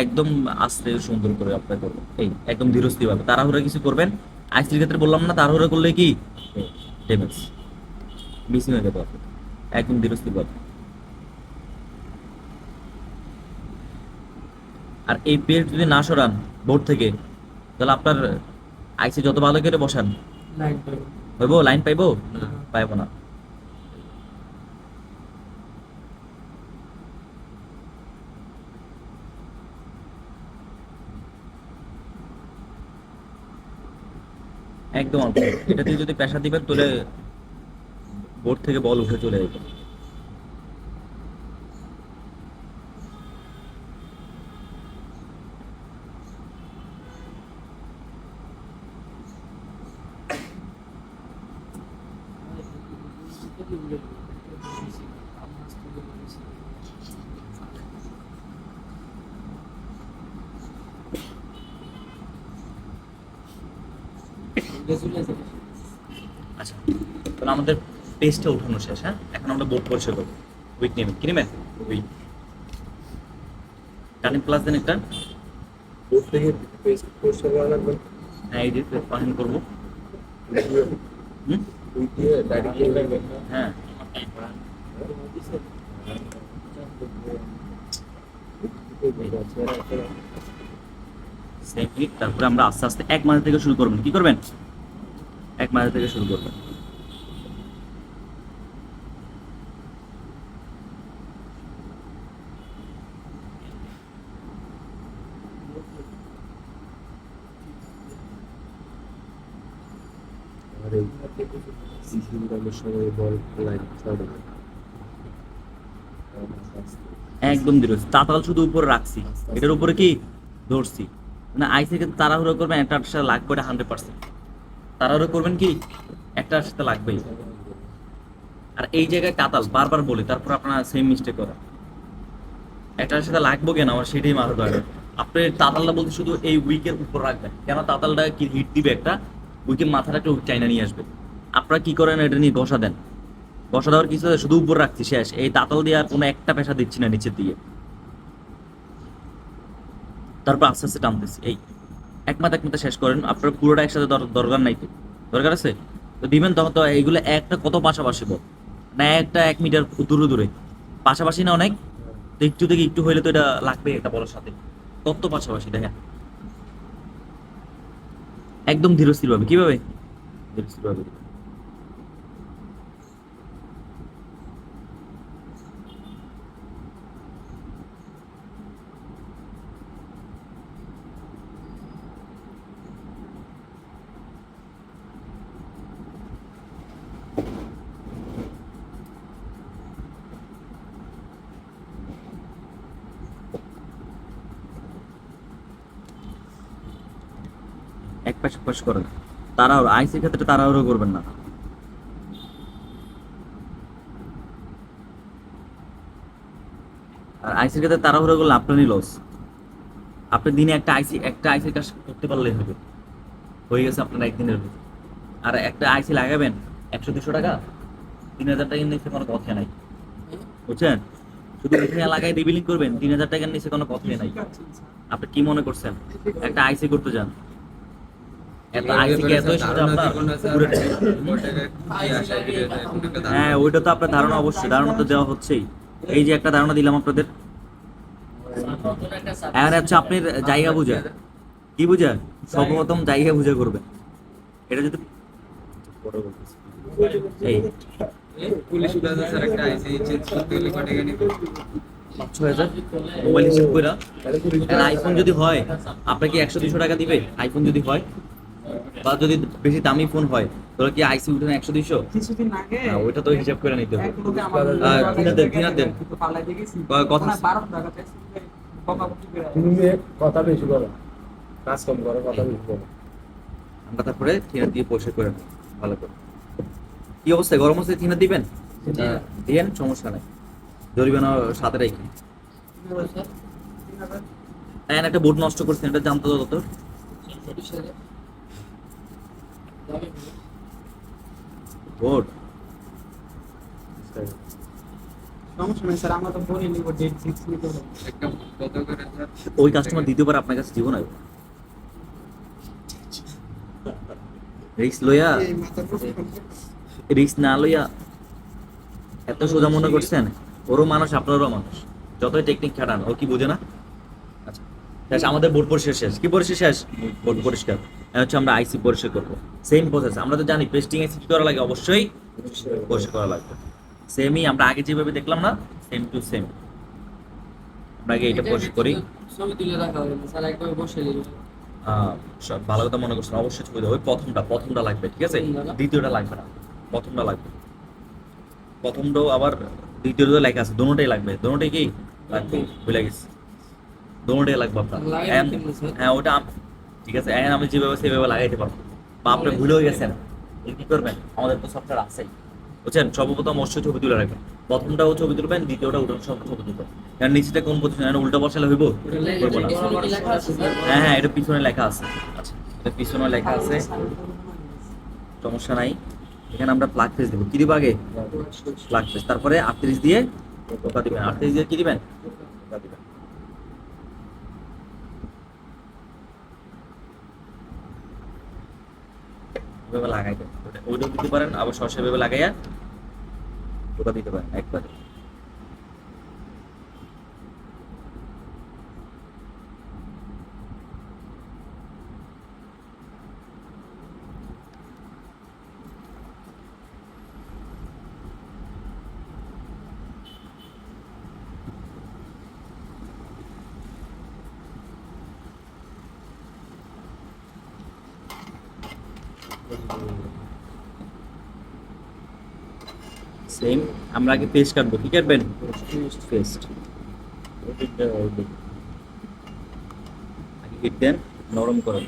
একদম আস্তে সুন্দর করে অ্যাপ্লাই করবেন এই একদম ধীরস্থির ভাবে তাড়াহুড়া কিছু করবেন? আইসির ক্ষেত্রে বললাম না তাড়াহুড়া করলে কি? ড্যামেজ মিসিং হয়ে যাবে আপনার। একদম ধীরস্থির ভাবে আর এই পেজ যদি না সরান বোর্ড থেকে তাহলে আপনার আইসি যত ভালো করে বসান। লাইন হইব লাইন পাইবো? পাইবো না। একদম। অল্প এটা দিয়ে যদি পেশা দিবেন তাহলে বোর্ড থেকে বল উঠে চলে যাবে। আচ্ছা তাহলে আমাদের পেজটা উঠানো শেষ হ্যাঁ? এখন আমরা বোর্ড পরিষ্কার করব। উইক নেবেন কি নেবেন? উইক টার্নিং প্লাস দেন একটা বোর্ড থেকে পেস্ট পরিষ্কার করা লাগবে। হ্যাঁ এই যে ফাইন করব। হুম দুই দিয়ে ডাইরেক্ট লাগবে। হ্যাঁ। তারপরে আমরা আস্তে আস্তে এক মাস থেকে শুরু করবেন কি করবেন? এক মাথা থেকে শুরু করবেন একদম দৃঢ় তাতাল শুধু উপরে রাখছি। এটার উপরে কি? ধরছি। মানে আইসি কিন্তু তাড়াহুড়ো করবেন, একটা লাগবে হান্ড্রেড পার্সেন্ট তাড়াহুড়ো করবেন কি? একটার সাথে লাগবেই। আর এই জায়গায় কাতাল, বারবার বলি, তারপর আপনারা সেম মিস্টেক করেন। একটার সাথে লাগবো কেন? আমার সেটাই মাথা ধরে আপনি তাতালটা বলতে শুধু এই উইকের উপর রাখবেন। কেন? তাতালটা কি হিট দিবে একটা? উইকের মাথাটা একটু চাইনা নিয়ে আসবে। আপনারা কি করেন? এটা নিয়ে ঘষা দেন। বসা দেওয়ার কিছু শুধু উপর রাখছি, শেষ। এই তাতাল দিয়ে আর কোনো একটা পেশা দিচ্ছি না নিচের দিকে। তারপর আস্তে আস্তে টানতেছি। এই এক মাথা এক মাথা শেষ করেন। আপনার পুরোটা একসাথে দরকার নাই তো। দরকার আছে? তো দিবেন তখন তো এইগুলো একটা কত পাশাপাশি বল? না, একটা এক মিটার দূরে দূরে। পাশাপাশি না অনেক? তো একটু থেকে একটু হইলে তো এটা লাগবে একটা বলার সাথে। কত পাশাপাশি, দেখেন। একদম ধীরস্থির হবে কীভাবে? ধীরস্থির এক পাশ পাশ করেন তারাও আইসির ক্ষেত্রে তাড়াহুড়ো করবেন না। আর আইসির ক্ষেত্রে তাড়াহুড়ো করলে আপনারই লস আপনি দিনে একটা আইসি একটা আইসির কাজ করতে পারলেই হবে। হয়ে গেছে আপনার একদিনের ভিতরে। আর একটা আইসি লাগাবেন একশো দুশো টাকা, তিন হাজার টাকার নিচে কোনো কথা নাই। বুঝছেন? শুধু এখানে লাগাই রিবিলিং করবেন, তিন হাজার টাকার নিচে কোনো কথাই নাই। আপনি কি মনে করছেন? একটা আইসি করতে যান এত আইসি কি এত সেটা আপনার পুরো হ্যাঁ ওইটা তো আপনার ধারণা অবশ্যই ধারণা তো দেওয়া হচ্ছেই। এই যে একটা ধারণা দিলাম আপনাদের। এখন হচ্ছে আপনি জায়গা বুঝা। কি বুঝা? সর্বপ্রথম জায়গা বুঝা করবেন এটা যদি এই। পুলিশ স্যার একটা আইসি চেঞ্জ করতে গেলে কত টাকা ছয় হাজার। মোবাইল হিসেব করে আইফোন যদি হয় আপনার কি একশো দুশো টাকা দিবে আইফোন যদি হয়। বা যদি বেশি দামি ফোন হয় তাহলে কি আইসি উঠে না একশো দুইশো? কিছুদিন আগে হ্যাঁ, ওইটা তো হিসাব করে নিতে হবে। কথা-। তুমি কথা বেশি বলো কাজ কম করো কথা বেশি বলো। আমরা তারপরে থিনার দিয়ে পরিষ্কার করে নেব ভালো করে। কি অবস্থায়? গরম অবস্থায় দিবেন? দিয়েন সমস্যা নাই। জরিমানা সাথে রাখি হ্যাঁ একটা বোর্ড নষ্ট করছেন এটা জানতো তো বোর্ড সমস্যা নেই স্যার আমরা তো বলে নিব ডেট ফিক্স নিতে হবে। একটা কত করে স্যার ওই কাস্টমার দ্বিতীয়বার আপনার কাছে দিব না রিক্স লইয়া রিক্স না লইয়া এত সোজা মনে করছেন? ওরও মানুষ আপনারও মানুষ। যতই টেকনিক খাটান ও কি বোঝে না? আচ্ছা আমাদের বোর্ড পরিষ্কার শেষ। কি পরিষ্কার শেষ? বোর্ড পরিষ্কার। হচ্ছে আমরা আইসি পরিষ্কার করব। সেম প্রসেস আমরা তো জানি পেস্টিং এ কি করা লাগে অবশ্যই পরিষ্কার করা লাগবে। সেমই আমরা আগে যেভাবে দেখলাম না সেম টু সেম আমরা আগে এটা পরিষ্কার করি। ছবি তুলে রাখা হবে স্যার একবার বসে ভালো কথা মনে করছেন অবশ্যই ছবি দেবো। ওই প্রথমটা প্রথমটা লাগবে ঠিক আছে? দ্বিতীয়টা লাগবে না প্রথমটা লাগবে। প্রথমটাও আবার দ্বিতীয়টা লেখা আছে দোনোটাই লাগবে। দোনোটাই কি? লাগবে ভুলে গেছি। দোনোটাই লাগবে আপনার? হ্যাঁ ওটা ঠিক আছে? এখন আমি যেভাবে সেভাবে লাগাইতে পারব বা আপনি ভুলেও গেছেন। কি করবেন? আমাদের তো সফটওয়্যার আছেই। বুঝছেন? সর্বপ্রথম অবশ্যই ছবি তুলে রাখবেন। প্রথমটাও ছবি তুলবেন, দ্বিতীয়টা ওটার সব ছবি তুলবেন। কারণ নিচেটা কোন পজিশন উল্টা বসালে হইব? হইব না? হ্যাঁ হ্যাঁ এটা পিছনে লেখা আছে। আচ্ছা এটা পিছনে লেখা আছে। সমস্যা নাই। এখানে আমরা প্লাগ ফেস দেবো। কি দিব আগে? প্লাগ ফেস তারপরে আটত্রিশ দিয়ে দিবেন। আটত্রিশ দিয়ে কি দিবেন? দিবেন। লাগাই দেন ওইটাও দিতে পারেন আবার সরষে ভেবে লাগাইয়া ওটা দিতে পারেন একবারে। সেম আমরা আগে পেস্ট কাটবো কি কাটবেন পেস্ট। আগে হিট দেন নরম করেন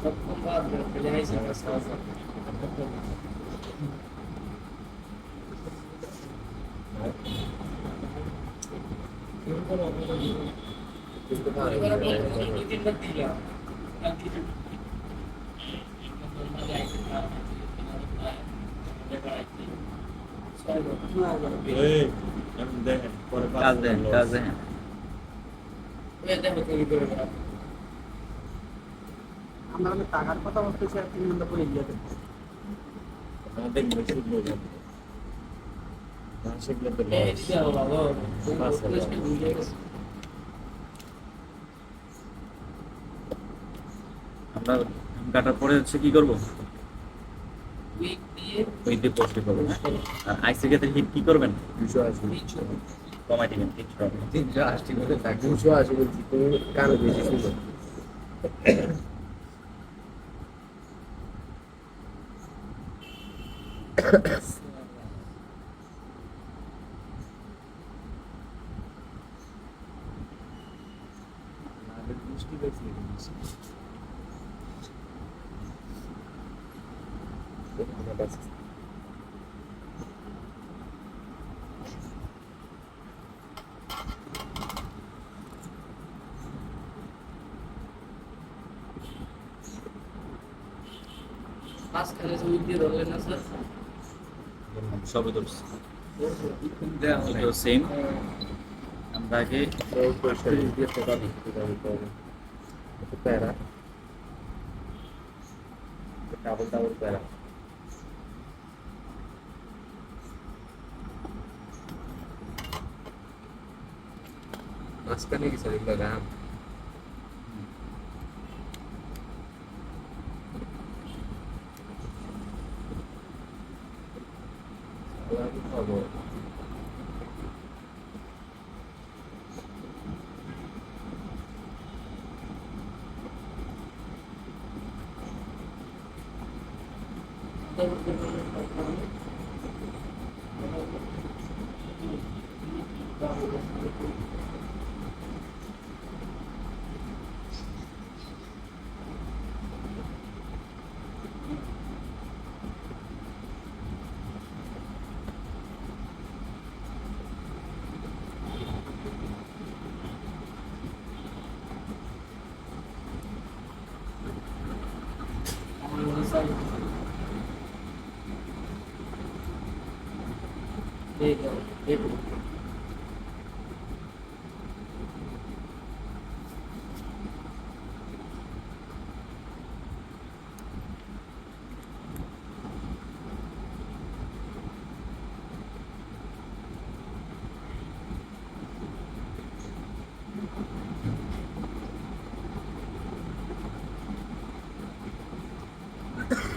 সপ্তম বার ফেলে আইসি কাজ করা দুই তিনবার দিলাম কাজ দেন কাজ দেন দেখো তুমি করে দাও। আমরা আমি টাকার কথা বলতেছি আর তিন ঘণ্টা পরে গিয়ে আমাদের মেশিন হয়ে। আমরা কাটার পরে হচ্ছে কি করব? উইক দিয়ে ওই দিয়ে পোস্ট করব হ্যাঁ? আর আইসি ক্ষেত্রে হিট কি করবেন? দুশো আশি। কমাই দিবেন তিনশো আশি। করে থাকে দুশো আশি কারও বেশি ছিল বৃষ্টি বেশি মাঝখানে যে উইক দিয়ে ধরলেন না স্যার? সবই ধরছি দেওয়া হবে এটাও সেম আমরা আগে প্যারা ডাবল ডাবল প্যারা মাঝখানে কি স্যার এগুলো Ram. It's. Legal. Legal.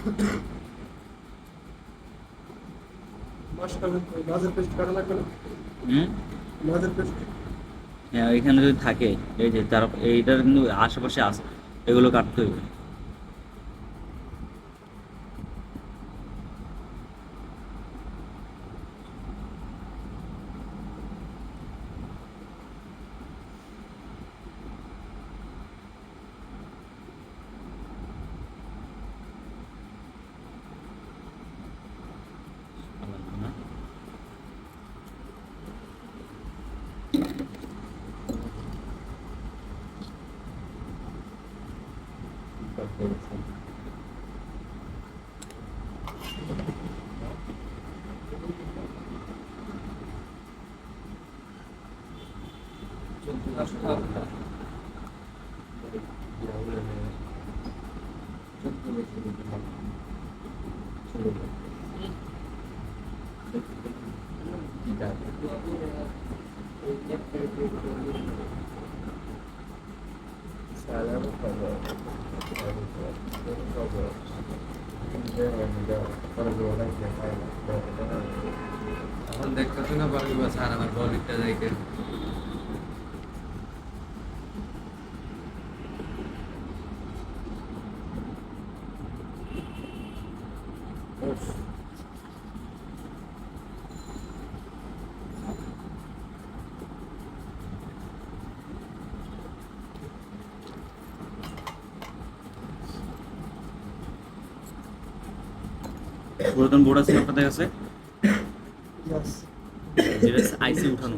Thank হ্যাঁ এখানে যদি থাকে এই যে তার এইটার কিন্তু আশেপাশে আছে এগুলো কাটতে হবে এখন দেখতেছে না পারবি বা স্যার আমার বলিটা দেখে পুরাতন বোর্ড আছে আপনাদের কাছে? আইসি উঠানো।